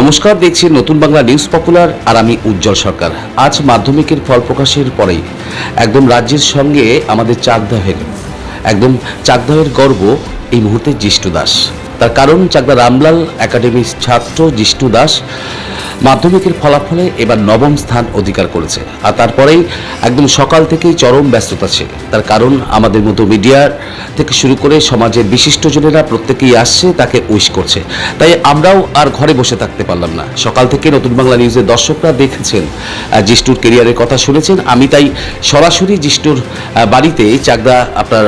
নমস্কার, দেখছি নতুন বাংলা নিউজ পপুলার আর আমি উজ্জ্বল সরকার। আজ মাধ্যমিকের ফল প্রকাশের পরেই একদম রাজ্যের সঙ্গে আমাদের চাকদাহের, একদম চাকদাহের গর্ব এই মুহূর্তে জ্যেষ্ঠ দাস। তার কারণ চাকদা রামলাল একাডেমির ছাত্র জিষ্টু দাস মাধ্যমিকের ফলাফলে এবার নবম স্থান অধিকার করেছে। আর তারপরেই একদম সকাল থেকেই চরম ব্যস্ততা ছিল। তার কারণ আমাদের মতো মিডিয়ার থেকে শুরু করে সমাজের বিশিষ্টজনেরা প্রত্যেকেই আসছে তাকে উইশ করছে। তাই আমরাও আর ঘরে বসে থাকতে পারলাম না। সকাল থেকে নতুন বাংলা নিউজের দর্শকরা দেখেছেন আহ, জিষ্টুর কেরিয়ারের কথা শুনেছেন। আমি তাই সরাসরি জিষ্টুর আহ, বাড়িতে চাকদা আপনার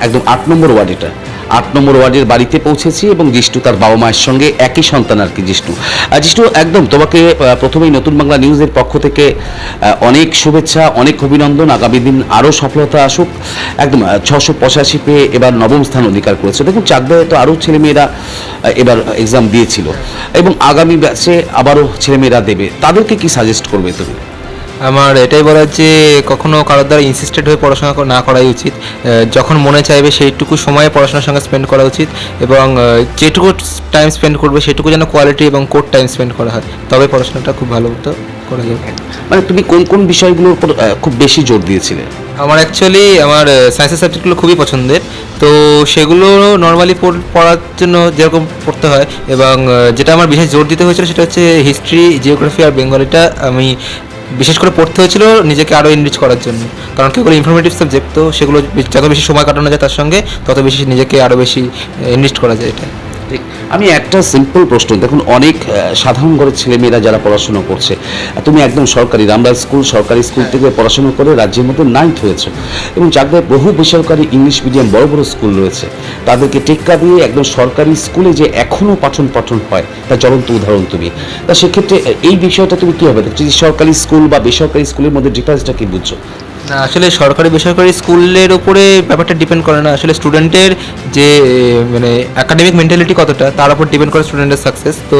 একদম আট নম্বর ওয়ার্ড এটা আট নম্বর ওয়ার্ডের বাড়িতে পৌঁছেছি এবং জিষ্টু তার বাবা মায়ের সঙ্গে একই সন্তান আর কি জিষ্টু। আহ, জিষ্টু একদম তোমাকে প্রথমেই নতুন বাংলা নিউজের পক্ষ থেকে অনেক শুভেচ্ছা অনেক অভিনন্দন। আগামী দিন আরও সফলতা আসুক। একদম ছশো পঁচাশি পেয়ে এবার নবম স্থান অধিকার করেছে। দেখুন চাকদায় তো আরও ছেলেমেয়েরা এবার এক্সাম দিয়েছিল। এবং আগামী ব্যাচে আবারও ছেলেমেয়েরা দেবে। তাদেরকে কি সাজেস্ট করবে তুমি? আমার এটাই বলার যে কখনো কারোর দ্বারা ইনসিস্টেড হয়ে পড়াশোনা না করাই উচিত। যখন মনে চাইবে সেইটুকু সময় পড়াশোনার সঙ্গে স্পেন্ড করা উচিত এবং যেটুকু টাইম স্পেন্ড করবে সেটুকু যেন কোয়ালিটি এবং কোড টাইম স্পেন্ড করা হয়। তবে পড়াশোনাটা খুব ভালো মতো করা যাবে। মানে তুমি কোন কোন বিষয়গুলোর উপর খুব বেশি জোর দিয়েছিলে? আমার অ্যাকচুয়ালি আমার সায়েন্সের সাবজেক্টগুলো খুবই পছন্দের। তো সেগুলো নর্মালি পড়ার জন্য যেরকম পড়তে হয় এবং যেটা আমার বিশেষ জোর দিতে হয়েছিল সেটা হচ্ছে হিস্ট্রি জিওগ্রাফি আর বেঙ্গলিটা আমি বিশেষ করে পড়তে হয়েছিল নিজেকে আরও এনরিচ করার জন্য। কারণ কেউ ইনফরমেটিভ সাবজেক্ট তো সেগুলো যত বেশি সময় কাটানো যায় তার সঙ্গে, তত বেশি নিজেকে আরও বেশি এনরিচ করা যায় এটা। ঠিক। আমি একটা সিম্পল প্রশ্ন দেখুন অনেক সাধারণ ঘরের ছেলেমেয়েরা যারা পড়াশোনা করছে তুমি একদম সরকারি রামলাল স্কুল সরকারি স্কুল থেকে পড়াশোনা করে রাজ্যের মধ্যে নাইন্থ হয়েছে এবং চাকদায় বহু বেসরকারি ইংলিশ মিডিয়াম বড় বড় স্কুল রয়েছে তাদেরকে টেক্কা দিয়ে একদম সরকারি স্কুলে যে এখনও পাঠন পাঠন হয় তার জ্বলন্ত উদাহরণ তুমি। তা সেক্ষেত্রে এই বিষয়টা তুমি কীভাবে দেখছ? যে সরকারি স্কুল বা বেসরকারি স্কুলের মধ্যে ডিফারেন্সটা কি বুঝছ? না আসলে সরকারি বেসরকারি স্কুলের উপরে ব্যাপারটা ডিপেন্ড করে না। আসলে স্টুডেন্টের যে মানে একাডেমিক মেন্টালিটি কতটা তার উপর ডিপেন্ড করে স্টুডেন্টের সাকসেস তো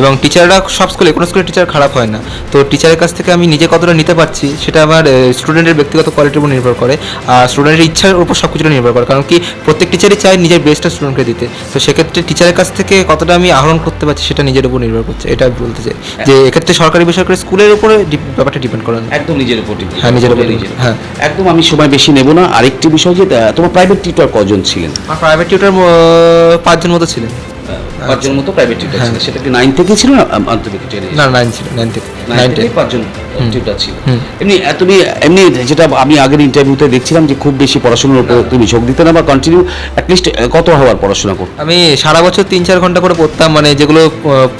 এবং টিচাররা সব স্কুলে কোনো স্কুলে টিচার খারাপ হয় না। তো টিচারের কাছ থেকে আমি নিজে কতটা নিতে পারছি সেটা আমার স্টুডেন্টের ব্যক্তিগত কোয়ালিটির উপর নির্ভর করে। আর স্টুডেন্টের ইচ্ছার উপর সব কিছুটা নির্ভর করে। কারণ কি প্রত্যেক টিচারই চায় নিজের বেস্টটা স্টুডেন্টকে দিতে। তো সেক্ষেত্রে টিচারের কাছ থেকে কতটা আমি আহরণ করতে পারছি সেটা নিজের উপর নির্ভর করছে। এটা আমি বলতে চাই। যে এক্ষেত্রে সরকারি বেসরকারি স্কুলের উপরে ব্যাপারটা ডিপেন্ড করে না। একদম নিজের উপর হ্যাঁ, নিজের উপর। হ্যাঁ। একদম আমি সময় বেশি নেব না আরেকটি বিষয় যে তোমার প্রাইভেট টিউটর কজন ছিলেন আমার প্রাইভেট টিউটর পাঁচজন মতো ছিলেন পাঁচজন মতো প্রাইভেট টিউটর হ্যাঁ। ছিল। সেটা কি নাইন থেকে ছিল না মাধ্যমিকে টেনে না নাইন ছিল নাইন থেকে নাইন থেকে পাঁচজন টিউটর ছিল। এমনি তুমি এমনি যেটা আমি আগের ইন্টারভিউতে দেখছিলাম যে খুব বেশি পড়াশোনার উপর তুমি যোগ দিতে না বা কন্টিনিউ অ্যাটলিস্ট কত হওয়ার পড়াশোনা করতে? আমি সারা বছর তিন চার ঘণ্টা করে পড়তাম মানে যেগুলো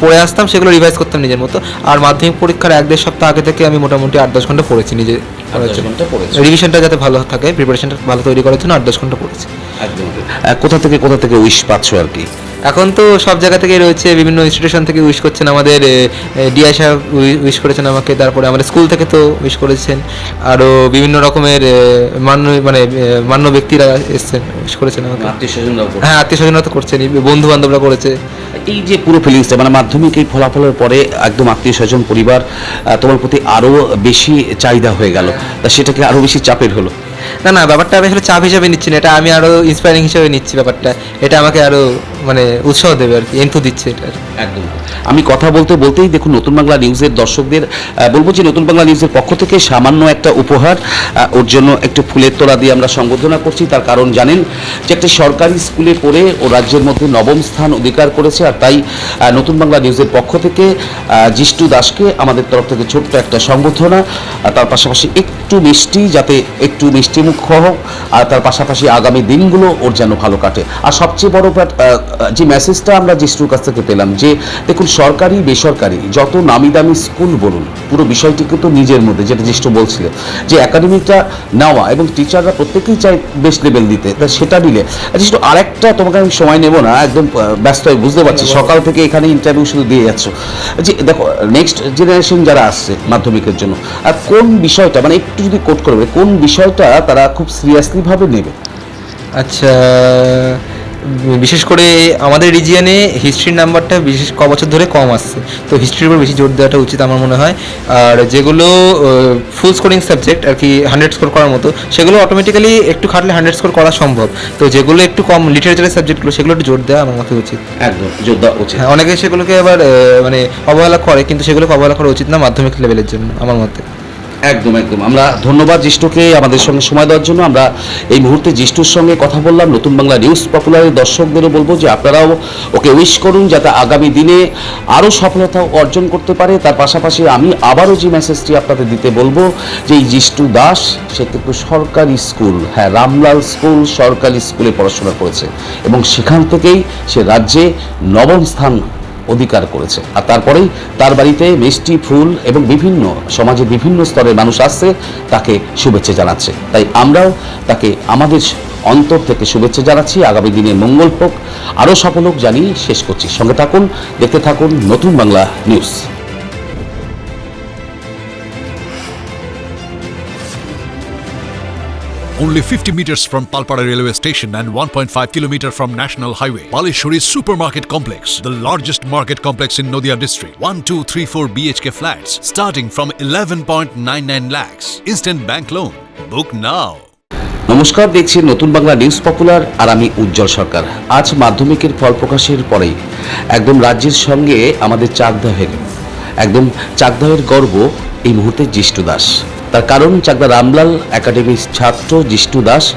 পড়ে আসতাম সেগুলো রিভাইজ করতাম নিজের মতো। আর মাধ্যমিক পরীক্ষার এক দেড় সপ্তাহ আগে থেকে আমি মোটামুটি আট দশ ঘণ্টা পড়েছি নিজে রিভিশনটা যাতে ভালো থাকে প্রিপারেশনটা ভালো তৈরি করার জন্য আট দশ ঘণ্টা পড়েছি। একদম। কোথা থেকে কোথা থেকে উইশ পাচ্ছ আর কি? এখন তো সব জায়গা থেকেই রয়েছে বিভিন্ন ইনস্টিটিউশন থেকে উইশ করছেন আমাদের ডিআই সাহেব উইশ করেছেন আমাকে তারপরে আমাদের স্কুল থেকে তো উইশ করেছেন। আরও বিভিন্ন রকমের মান্য মানে মান্য ব্যক্তিরা এসছেন উইশ করেছেন আমাকে। আত্মীয় স্বজনরাও হ্যাঁ আত্মীয় স্বজনরা তো করছেনই বন্ধু বান্ধবরা করেছে। এই যে পুরো ফিলিংসটা মানে মাধ্যমিক এই ফলাফলের পরে একদম আত্মীয় স্বজন পরিবার তোমার প্রতি আরও বেশি চাহিদা হয়ে গেল তা সেটাকে আরও বেশি চাপের হলো? না না ব্যাপারটা আমি আসলে চাপ হিসাবে নিচ্ছি না এটা আমি আরও ইন্সপায়ারিং হিসেবে নিচ্ছি ব্যাপারটা। এটা আমাকে আরও মানে উৎসাহ দেবে আর কি এন্থু দিচ্ছে এটা একদম। আমি কথা বলতে বলতেই দেখুন, নতুন বাংলা নিউজের দর্শকদের বলব যে নতুন বাংলা নিউজের পক্ষ থেকে সামান্য একটা উপহার ওর জন্য একটু ফুলের তোলা দিয়ে আমরা সম্বোধনা করছি। তার কারণ জানেন যে একটা সরকারি স্কুলে পড়ে ও রাজ্যের মধ্যে নবম স্থান অধিকার করেছে আর তাই নতুন বাংলা নিউজের পক্ষ থেকে জিষ্টু দাসকে আমাদের তরফ থেকে ছোট্ট একটা সম্বোধনা তার পাশাপাশি একটু মিষ্টি যাতে একটু মিষ্টি মুখ হোক, আর তার পাশাপাশি আগামী দিনগুলো ওর যেন ভালো কাটে। আর সবচেয়ে বড় যে মেসেজটা আমরা জিষ্টুর কাছ থেকে পেলাম যে দেখুন সরকারি বেসরকারি যত নামি দামি স্কুল বলুন পুরো বিষয়টি কিন্তু নিজের মধ্যে যেটা জিষ্টু বলছিল যে একাডেমিটা নেওয়া এবং টিচাররা প্রত্যেকেই চায় বেস্ট লেভেল দিতে তা সেটা দিলে জিষ্টু আরেকটা তোমাকে আমি সময় নেব না একদম ব্যস্ত হয়ে বুঝতে পারছি সকাল থেকে এখানে ইন্টারভিউ শুধু দিয়ে যাচ্ছ। যে দেখো নেক্সট জেনারেশন যারা আসছে মাধ্যমিকের জন্য আর কোন বিষয়টা মানে একটু যদি কোট করবে কোন বিষয়টা তারা খুব সিরিয়াসলি ভাবে নেবে? আচ্ছা বিশেষ করে আমাদের রিজিয়নে হিস্ট্রির নাম্বারটা বিশেষ ক বছর ধরে কম আসছে। তো হিস্ট্রির উপর বেশি জোর দেওয়াটা উচিত আমার মনে হয়। আর যেগুলো ফুল স্কোরিং সাবজেক্ট আর কি হান্ড্রেড স্কোর করার মতো সেগুলো অটোমেটিক্যালি একটু খাটলে হান্ড্রেড স্কোর করা সম্ভব। তো যেগুলো একটু কম লিটারেচারের সাবজেক্টগুলো সেগুলো একটু জোর দেওয়া আমার মতে উচিত। একদম জোর দেওয়া উচিত। হ্যাঁ অনেকে সেগুলোকে আবার মানে অবহেলা করে কিন্তু সেগুলোকে অবহেলা করা উচিত না মাধ্যমিক লেভেলের জন্য আমার মতে। একদম একদম। আমরা ধন্যবাদ জ্যেষ্ঠকে আমাদের সঙ্গে সময় দেওয়ার জন্য। আমরা এই মুহূর্তে জিষ্টুর সঙ্গে কথা বললাম। নতুন বাংলা নিউজ পপুলারের দর্শকদেরও বলব যে আপনারাও ওকে উইশ করুন যাতে আগামী দিনে আরও সফলতা অর্জন করতে পারে। তার পাশাপাশি আমি আবারও যে মেসেজটি আপনাদের দিতে বলব, যে এই জিষ্টু দাস, সে কিন্তু সরকারি স্কুল। হ্যাঁ রামলাল স্কুল সরকারি স্কুলে পড়াশোনা করেছে এবং সেখান থেকেই সে রাজ্যে নবম স্থান অধিকার করেছে। আর তারপরেই তার বাড়িতে মিষ্টি, ফুল এবং বিভিন্ন সমাজের বিভিন্ন স্তরের মানুষ আসছে, তাকে শুভেচ্ছা জানাচ্ছে। তাই আমরাও তাকে আমাদের অন্তর থেকে শুভেচ্ছা জানাচ্ছি। আগামী দিনে মঙ্গল হোক। আরও সফল হোক জানিয়ে শেষ করছি। সঙ্গে থাকুন, দেখতে থাকুন নতুন Bangla news. Only 50 meters from Palpara railway station and 1.5 kilometer from National Highway. Palishuri Supermarket Complex, the largest market complex in Noida district. 1, 2, 3, 4 BHK flats starting from 11.99 lakhs. Instant bank loan. Book now. নমস্কার দেখছি নতুন Bangla news popular আর আমি উজ্জ্বল সরকার আজ মাধ্যমিকের ফল প্রকাশের পরেই একদম রাজ্যের সঙ্গে আমাদের চাকদা হয়ে গেল একদম চাকদাহের গর্ব এই মুহূর্তে জিষ্টু দাস তার কারণ চাকদা রামলাল একাডেমির ছাত্র জিষ্টু দাস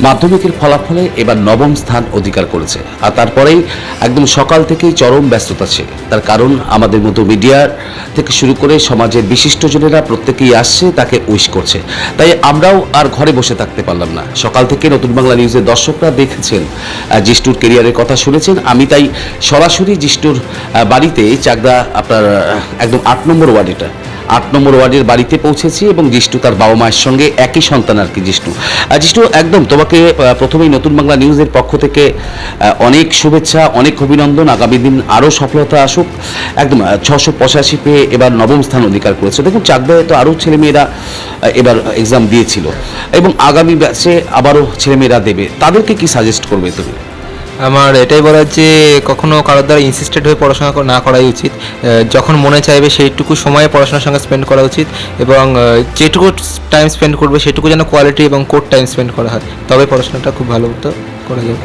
মাধ্যমিকের ফলাফলে এবার নবম স্থান অধিকার করেছে। আর তারপরেই একদম সকাল থেকেই চরম ব্যস্ততা ছিল। তার কারণ আমাদের মতো মিডিয়ার থেকে শুরু করে সমাজের বিশিষ্টজনেরা প্রত্যেকেই আসছে তাকে উইশ করছে। তাই আমরাও আর ঘরে বসে থাকতে পারলাম না। সকাল থেকে নতুন বাংলা নিউজের দর্শকরা দেখেছেন আহ, জিষ্টুর কেরিয়ারের কথা শুনেছেন। আমি তাই সরাসরি জিষ্টুর আহ, বাড়িতে চাকদা আপনার একদম আট নম্বর ওয়ার্ড এটা আট নম্বর ওয়ার্ডের বাড়িতে পৌঁছেছি এবং জিষ্টু তার বাবা মায়ের সঙ্গে একই সন্তান আর কি, জিষ্টু। আর জিষ্টু, একদম তোমাকে প্রথমেই নতুন বাংলা নিউজের পক্ষ থেকে অনেক শুভেচ্ছা, অনেক অভিনন্দন। আগামী দিন আরও সফলতা আসুক। একদম ছশো পঁচাশি পেয়ে এবার নবম স্থান অধিকার করেছে। দেখুন, চাকদায় তো আরও ছেলেমেয়েরা এবার এক্সাম দিয়েছিল। এবং আগামী ব্যাচে আবারও ছেলেমেয়েরা দেবে। তাদেরকে কি সাজেস্ট করবে তুমি? আমার এটাই বলার যে কখনো কারোর দ্বারা ইনসিস্টেড হয়ে পড়াশোনা না করাই উচিত। যখন মনে চাইবে সেইটুকু সময়ে পড়াশোনার সঙ্গে স্পেন্ড করা উচিত এবং যেটুকু টাইম স্পেন্ড করবে সেটুকু যেন কোয়ালিটি এবং কোড টাইম স্পেন্ড করা হয়। তবে পড়াশোনাটা খুব ভালো মতো করা যাবে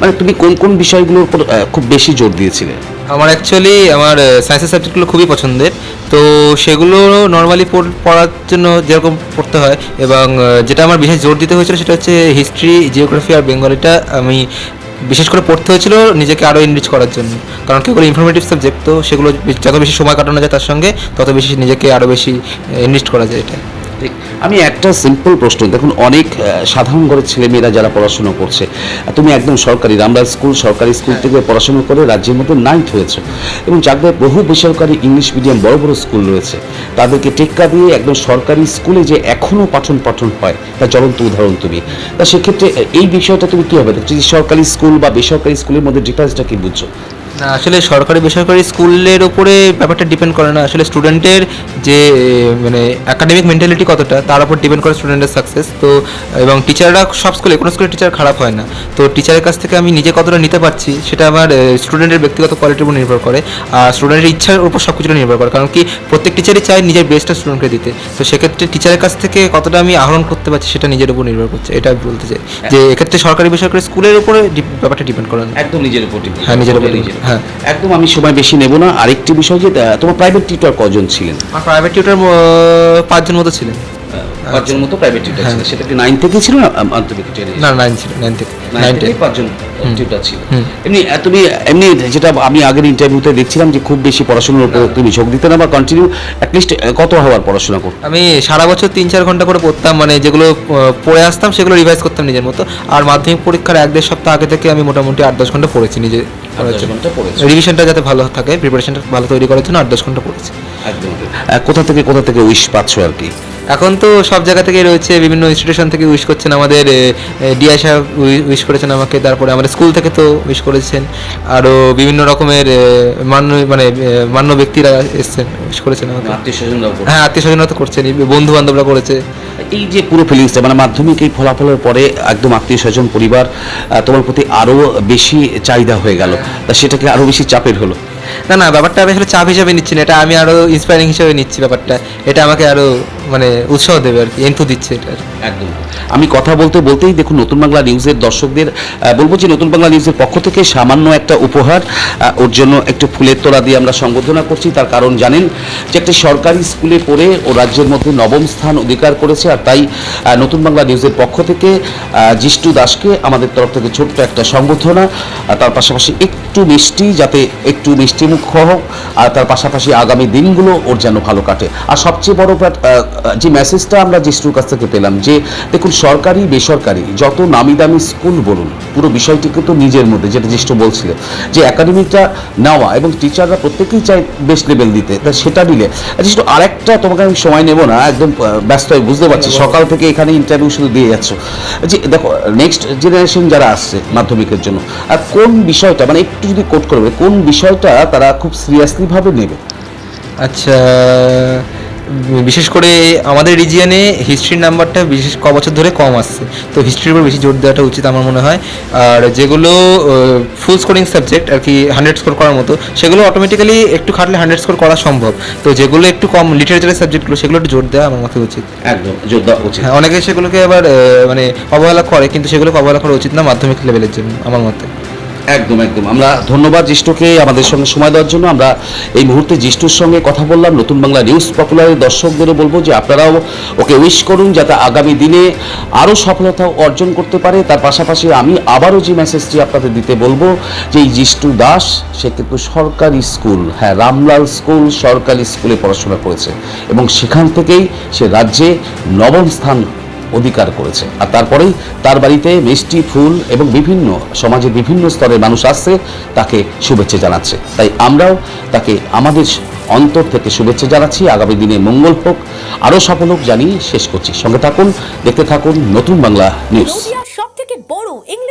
মানে তুমি কোন কোন বিষয়গুলোর উপর খুব বেশি জোর দিয়েছিলে? আমার অ্যাকচুয়ালি আমার সায়েন্সের সাবজেক্টগুলো খুবই পছন্দের। তো সেগুলো নর্মালি পড়ার জন্য যেরকম পড়তে হয় এবং যেটা আমার বিশেষ জোর দিতে হয়েছিল সেটা হচ্ছে হিস্ট্রি জিওগ্রাফি আর বেঙ্গলিটা আমি বিশেষ করে পড়তে হয়েছিল নিজেকে আরও এনরিচ করার জন্য। কারণ কেউ ইনফরমেটিভ সাবজেক্ট তো সেগুলো যত বেশি সময় কাটানো যায় তার সঙ্গে, তত বেশি নিজেকে আরও বেশি এনরিচ করা যায় এটা ঠিক। আমি একটা সিম্পল প্রশ্ন দেখুন অনেক সাধারণ ঘরের ছেলেমেয়েরা যারা পড়াশোনা করছে তুমি একদম সরকারি রামলাল স্কুল সরকারি স্কুল থেকে পড়াশোনা করে রাজ্যের মধ্যে নাইন্থ হয়েছে। এবং চাকদায় বহু বেসরকারি ইংলিশ মিডিয়াম বড় বড় স্কুল রয়েছে তাদেরকে টেক্কা দিয়ে একদম সরকারি স্কুলে যে এখনও পাঠন পাঠন হয় তা জ্বলন্ত উদাহরণ তুমি। তা সেক্ষেত্রে এই বিষয়টা তুমি কী হবে দেখছ যে সরকারি স্কুল বা বেসরকারি স্কুলের মধ্যে ডিফারেন্সটা কি বুঝছ? না আসলে সরকারি বেসরকারি স্কুলের ওপরে ব্যাপারটা ডিপেন্ড করে না। আসলে স্টুডেন্টের যে মানে একাডেমিক মেন্টালিটি কতটা তার উপর ডিপেন্ড করে স্টুডেন্টের সাকসেস তো এবং টিচাররা সব স্কুলে কোনো স্কুলের টিচার খারাপ হয় না। তো টিচারের কাছ থেকে আমি নিজে কতটা নিতে পারছি সেটা আমার স্টুডেন্টের ব্যক্তিগত কোয়ালিটির উপর নির্ভর করে। আর স্টুডেন্টের ইচ্ছার উপর সব কিছুটা নির্ভর করে। কারণ কি প্রত্যেক টিচারই চায় নিজের বেস্টটা স্টুডেন্টকে দিতে। তো সেক্ষেত্রে টিচারের কাছ থেকে কতটা আমি আহরণ করতে পারছি সেটা নিজের উপর নির্ভর করছে। এটা আমি বলতে চাই। যে এক্ষেত্রে সরকারি বেসরকারি স্কুলের উপরে ব্যাপারটা ডিপেন্ড করে না। একদম নিজের উপর হ্যাঁ, নিজের উপর depend, হ্যাঁ। একদম আমি সময় বেশি নেব না। আরেকটি বিষয় যে তোমার প্রাইভেট টিউটর কজন ছিলেন? আমার প্রাইভেট টিউটার পাঁচজন মতো ছিলেন। পাঁচজন মতো প্রাইভেট টিউটর হ্যাঁ। ছিল সেটা কি নাইন থেকে ছিল না মাধ্যমিক না নাইন ছিল নাইন থেকে নাইন নাইন থেকে। পাঁচজন টিউটর ছিল। এমনি তুমি এমনি যেটা আমি আগের ইন্টারভিউতে দেখছিলাম যে খুব বেশি পড়াশোনার উপর তুমি ঝোঁক দিতে না বা কন্টিনিউ অ্যাটলিস্ট কত হাওয়ার পড়াশোনা করতে? আমি সারা বছর তিন চার ঘণ্টা করে পড়তাম মানে যেগুলো পড়ে আসতাম সেগুলো রিভাইজ করতাম নিজের মতো। আর মাধ্যমিক পরীক্ষার এক দেড় সপ্তাহ আগে থেকে আমি মোটামুটি আট দশ ঘণ্টা পড়েছি নিজে। জন্য। রিভিশনটা যাতে ভালো থাকে প্রিপারেশনটা ভালো তৈরি করার জন্য আট দশ ঘণ্টা পড়েছি। একদম কোথা থেকে কোথা থেকে উইশ পাচ্ছ আর কি? এখন তো সব জায়গা থেকে রয়েছে বিভিন্ন ইনস্টিটিউশন থেকে উইশ করছেন আমাদের ডিআই সাহেব উইশ করেছেন আমাকে তারপরে আমাদের স্কুল থেকে তো উইশ করেছেন। আরও বিভিন্ন রকমের মান্য মানে মান্য ব্যক্তিরা এসছেন উইশ করেছেন আমাকে। আত্মীয় হ্যাঁ আত্মীয় স্বজনরা তো করছেন বন্ধু বান্ধবরা করেছে। এই যে পুরো ফিলিংসটা মানে মাধ্যমিক এই ফলাফলের পরে একদম আত্মীয় স্বজন পরিবার তোমার প্রতি আরও বেশি চাহিদা হয়ে গেল তা সেটাকে আরও বেশি চাপের হলো? না না ব্যাপারটা আমি আসলে চাপ হিসাবে নিচ্ছি না এটা আমি আরও ইন্সপায়ারিং হিসাবে নিচ্ছি ব্যাপারটা এটা আমাকে আরও মানে উৎসাহ দেবে আর কি এনথু দিচ্ছে এটা একদম। আমি কথা বলতে বলতেই দেখুন নতুন বাংলা নিউজের দর্শকদের বলব যে নতুন বাংলা নিউজের পক্ষ থেকে সামান্য একটা উপহার ওর জন্য একটু ফুলের তোলা দিয়ে আমরা সম্বোধনা করছি। তার কারণ জানেন যে একটি সরকারি স্কুলে পড়ে ও রাজ্যের মধ্যে নবম স্থান অধিকার করেছে আর তাই নতুন বাংলা নিউজের পক্ষ থেকে জিষ্টু দাসকে আমাদের তরফ থেকে ছোট্ট একটা আর তার পাশাপাশি একটু মিষ্টি যাতে একটু মিষ্টি মুখ হোক, আর তার পাশাপাশি আগামী দিনগুলো ওর যেন ভালো কাটে। আর সবচেয়ে বড় যে মেসেজটা আমরা জিষ্টুর কাছ থেকে পেলাম, যে দেখুন, সরকারি, বেসরকারি, যত নামি দামি স্কুল বলুন, পুরো বিষয়টি কিন্তু নিজের মধ্যে, যেটা জিষ্টু বলছিল, যে একাডেমিটা নেওয়া এবং টিচাররা প্রত্যেকেই চায় বেস্ট লেভেল দিতে, তা সেটা নিলে। জিষ্টু, আরেকটা তোমাকে আমি সময় নেব না, একদম ব্যস্ত বুঝতে পারছি সকাল থেকে এখানে ইন্টারভিউ শুধু দিয়ে যাচ্ছ। যে দেখো নেক্সট জেনারেশন যারা আসছে মাধ্যমিকের জন্য আর কোন বিষয়টা মানে একটু যদি কোট করবে কোন বিষয়টা তারা খুব সিরিয়াসলিভাবে নেবে? আচ্ছা বিশেষ করে আমাদের রিজিয়নে হিস্ট্রির নাম্বারটা বিশেষ ক বছর ধরে কম আসছে। তো হিস্ট্রির উপর বেশি জোর দেওয়াটা উচিত আমার মনে হয়। আর যেগুলো ফুল স্কোরিং সাবজেক্ট আর কি হান্ড্রেড স্কোর করার মতো সেগুলো অটোমেটিক্যালি একটু খাটলে হান্ড্রেড স্কোর করা সম্ভব। তো যেগুলো একটু কম লিটারেচারের সাবজেক্টগুলো সেগুলো একটু জোর দেওয়া আমার মতে উচিত। একদম জোর দেওয়া উচিত। হ্যাঁ অনেকে সেগুলোকে আবার মানে অবহেলা করে কিন্তু সেগুলোকে অবহেলা করা উচিত না মাধ্যমিক লেভেলের জন্য আমার মতে। একদম একদম। আমরা ধন্যবাদ জিষ্টুকে আমাদের সঙ্গে সময় দেওয়ার জন্য। আমরা এই মুহূর্তে জিষ্টুর সঙ্গে কথা বললাম। নতুন বাংলা নিউজ পপুলারের দর্শকদেরও বলব যে আপনারাও ওকে উইশ করুন যাতে আগামী দিনে আরও সফলতা অর্জন করতে পারে। তার পাশাপাশি আমি আবারও যে মেসেজটি আপনাদের দিতে বলব, যে এই জিষ্টু দাস, সে কিন্তু সরকারি স্কুল। হ্যাঁ রামলাল স্কুল সরকারি স্কুলে পড়াশোনা করেছে এবং সেখান থেকেই সে রাজ্যে নবম স্থান অধিকার করেছে। আর তারপরেই তার বাড়িতে মিষ্টি, ফুল এবং বিভিন্ন সমাজের বিভিন্ন স্তরের মানুষ আসছে, তাকে শুভেচ্ছা জানাচ্ছে। তাই আমরাও তাকে আমাদের অন্তর থেকে শুভেচ্ছা জানাচ্ছি। আগামী দিনে মঙ্গল হোক। আরও সফল হোক জানিয়ে শেষ করছি। সঙ্গে থাকুন, দেখতে থাকুন নতুন বাংলা নিউজ নদিয়ার সব থেকে বড়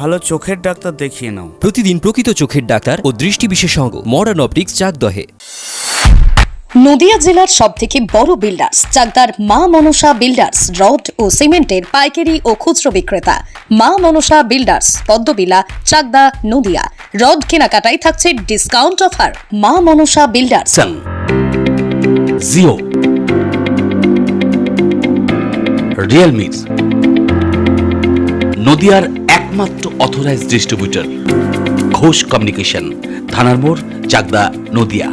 ভালো চোখের ডাক্তার দেখিয়ে নাও। প্রতিদিন প্রকৃত চোখের ডাক্তার ও দৃষ্টি বিশেষজ্ঞ মডার্ন অপটিক্স চাকদহে। নদিয়া জেলার সব থেকে বড় বিল্ডার্স চাকদার মা মনসা বিল্ডার্স রড ও সিমেন্টের পাইকারি ও খুচরো বিক্রেতা। মা মনসা বিল্ডার্স পদ্মবিলা চাকদা নদিয়া। রড কেনাকাটায় থাকছে ডিসকাউন্ট অফার মা মনসা বিল্ডার্স জিও রিয়েলমি নদিয়ার একমাত্র অথরাইজ ডিস্ট্রিবিউটর ঘোষ কমিউনিকেশন থানার মোড় চাকদা নদিয়া।